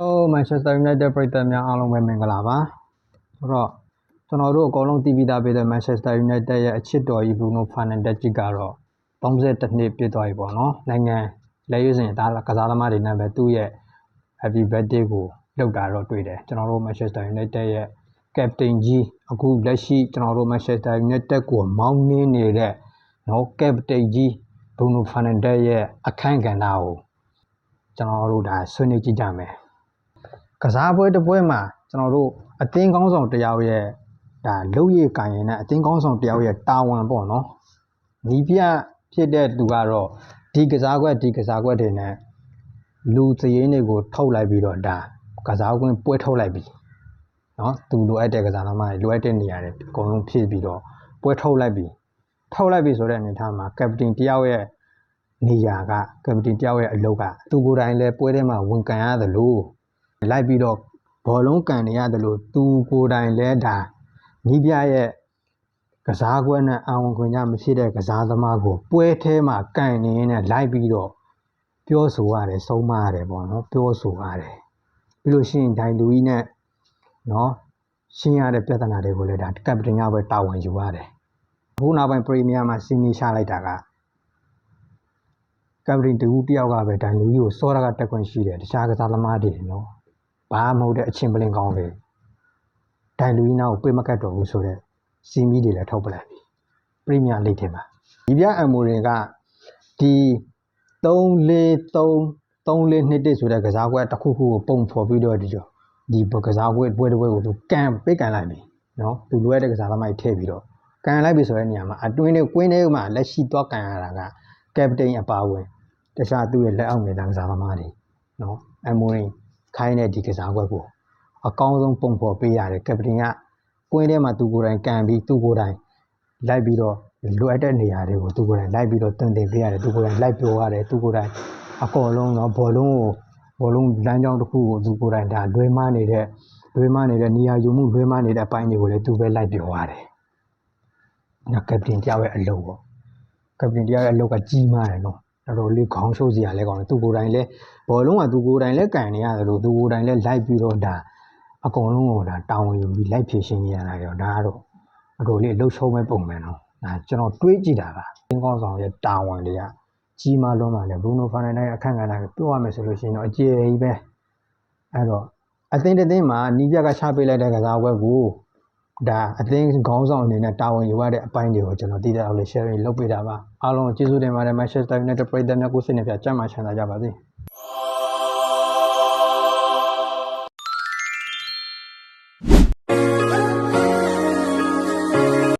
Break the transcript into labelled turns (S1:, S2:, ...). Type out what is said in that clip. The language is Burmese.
S1: ဟို Manchester United ပရိသတ်များအားလုံးပဲမင်္ဂလာပါဆိုတော့ကျွန်တော်တို့အကုန်လုံးတည်ပြီးသားပဲတဲ့ Manchester United ရဲ့အချစ်တော်ကြီး Bruno Fernandes ကြီးကတော့32နှစ်ပြည့်သွားပြီပေါ့နော်နိုင်ငံလက်ရွေးစင်ဒါကစားသမားတွေနဲ့ပဲသူ့ရဲ့ Happy Birthday ကိုလုပ်တာတော့တွေ့တယ်ကျွန်တော်တို့ Manchester United ရဲ့ Captain ကြီးအခုလက်ရှိကျွန်တော်တို့ Manchester United ကိုမောင်းနှင်းနေတဲ့နော် Captain ကြီး Bruno Fernandes ရဲ့အခန့်ကဏ္ဍကိုကျွန်တော်တို့ဒါဆွေးနွေးကြည့်ကြမယ် ကစားပွဲတစ်ပွဲမှာကျွန်တော်တို့အသင်းကောင်းဆောင်တယောက်ရဲ့ဒါလုတ်ရည်ကံရင်နဲ့အသင်းကောင်းဆောင်တယောက်ရဲ့တာဝန်ပေါ့နော်နီးပြဖြစ်တဲ့သူကတော့ဒီကစားကွက်ဒီကစားကွက်တွေနဲ့လူစည်ရင်းတွေကိုထုတ်လိုက်ပြီးတော့ဒါကစားကွင်းပွဲထုတ်လိုက်ပြီနော်သူလိုအပ်တဲ့ကစားသမားတွေလိုအပ်တဲ့နေရာတွေအကုန်လုံးဖြည့်ပြီးတော့ပွဲထုတ်လိုက်ပြီထုတ်လိုက်ပြီဆိုတဲ့အနေအထားမှာကပတိန်တယောက်ရဲ့နေရာကကပတိန်တယောက်ရဲ့အလုပ်ကသူကိုယ်တိုင်လည်းပွဲထဲမှာဝန်ကန်ရတယ်လို့ လိုက်ပြီးတော့ဘောလုံးကန်နေရတယ်လို့သူကိုယ်တိုင်လဲဒါနီးပြရဲ့ကစားကွက်နဲ့အာဝန်ခွင့်ကြမရှိတဲ့ကစားသမားကိုပွဲထဲမှာကန်နေရင်းနဲ့လိုက်ပြီးတော့ပြောဆိုရတယ်ဆုံးမရတယ်ပေါ့နော်ပြောဆိုရတယ်ပြီးလို့ရှိရင်ဒိုင်လူကြီးနဲ့နော်ရှင်းရတဲ့ပြဿနာတွေကိုလည်းဒါကပတိန်ကပဲတာဝန်ယူရတယ်အခုနောက်ပိုင်းပရီးမီးယားမှာစီမီရှာလိုက်တာကကပတိန်တူတယောက်ကပဲဒိုင်လူကြီးကိုစောရကတက်ခွင့်ရှိတယ်တခြားကစားသမားတွေနော် ဘာမှမဟုတ်တဲ့အချင်းပလင်ကောင်းတွေဒိုင်လူကြီးနာကိုပြေးမကတ်တော့ဘူးဆိုတော့စီမီတွေလည်းထုတ်ပလိုက်ပြီပရီးမီးယားလိဂ်ထဲမှာဒီပြအမိုရင်ကဒီ3-4-3 3-4နှစ်တဆိုတဲ့ကစားကွက်တစ်ခုခုကိုပုံဖော်ပြီးတော့ဒီကြောဒီကစားကွက်ပွဲတစ်ပွဲကိုသူကန်ပိတ်ကန်လိုက်ပြီနော်သူလိုရတဲ့ကစားသမားကြီးထည့်ပြီးတော့ကန်လိုက်ပြီဆိုတဲ့နေရာမှာအတွင်းနဲ့ကွင်းထဲမှာလက်ရှိတော့ကန်ရတာကကပတိန်အပါဝင်တခြားသူ့ရဲ့လက်အောက်နေတဲ့ကစားသမားတွေနော်အမိုရင် ခိုင်းတဲ့ဒီကစားကွက်ကိုအကောင်းဆုံးပုံဖော်ပေးရတယ်ကပတိန်ကကွင်းထဲမှာသူကိုယ်တိုင်ကန်ပြီးသူကိုယ်တိုင်လိုက်ပြီးတော့လိုအပ်တဲ့နေရာတွေကိုသူကိုယ်တိုင်လိုက်ပြီးတော့တွင်တင်ပေးရတယ်သူကိုယ်တိုင်လိုက်ပြောရတယ်သူကိုယ်တိုင်အကောလုံးတော့ဘောလုံးကိုဘောလုံးလမ်းကြောင်းတစ်ခုကိုသူကိုယ်တိုင်ဒါလွဲမနေတဲ့လွဲမနေတဲ့နေရာယူမှုလွဲမနေတဲ့အပိုင်းတွေကိုလည်းသူပဲလိုက်ပြောရတယ်။နော်ကပတိန်တယောက်ရဲ့အလုပ်ပေါ့ကပတိန်တယောက်ရဲ့အလုပ်ကကြီးမားတယ်နော် တော်တော်လေးခေါင်းရှုပ်စရာလဲကောင်းတယ်သူကိုယ်တိုင်လည်းဘောလုံးကသူကိုယ်တိုင်လည်းကန်နေရတယ်လို့သူကိုယ်တိုင်လည်းလိုက်ပြီးတော့ဒါအကုန်လုံးကိုဒါတာဝန်ယူပြီးလိုက်ဖြည့်ရှင်းနေရတာကြောင့်ဒါကတော့အတော်လေးလှုပ်ရှုံးမဲ့ပုံပဲနော်ဒါကျွန်တော်တွေးကြည့်တာပါသင်ကောင်းဆောင်ရဲ့တာဝန်တွေကကြီးမားလွန်းပါလေဘရူနိုဖာနယ်ရဲ့အခန့်ကဏ္ဍကိုပြောရမယ်ဆိုလို့ရှိရင်တော့အကျယ်ကြီးပဲအဲ့တော့အသင်းတစ်သင်းမှာနီးပြကချပေးလိုက်တဲ့ကစားပွဲကို ဒါအသင်းခေါင်းဆောင်အနေနဲ့တာဝန်ယူရတဲ့အပိုင်းတွေကိုကျွန်တော်တည်တဲ့အောင်လေး sharing လုပ်ပေးတာပါအားလုံးကျေးဇူးတင်ပါတယ် Manchester United ပရိသတ်များကိုစိတ်နှပြကြမ်းမှချမ်းသာကြပါစေ။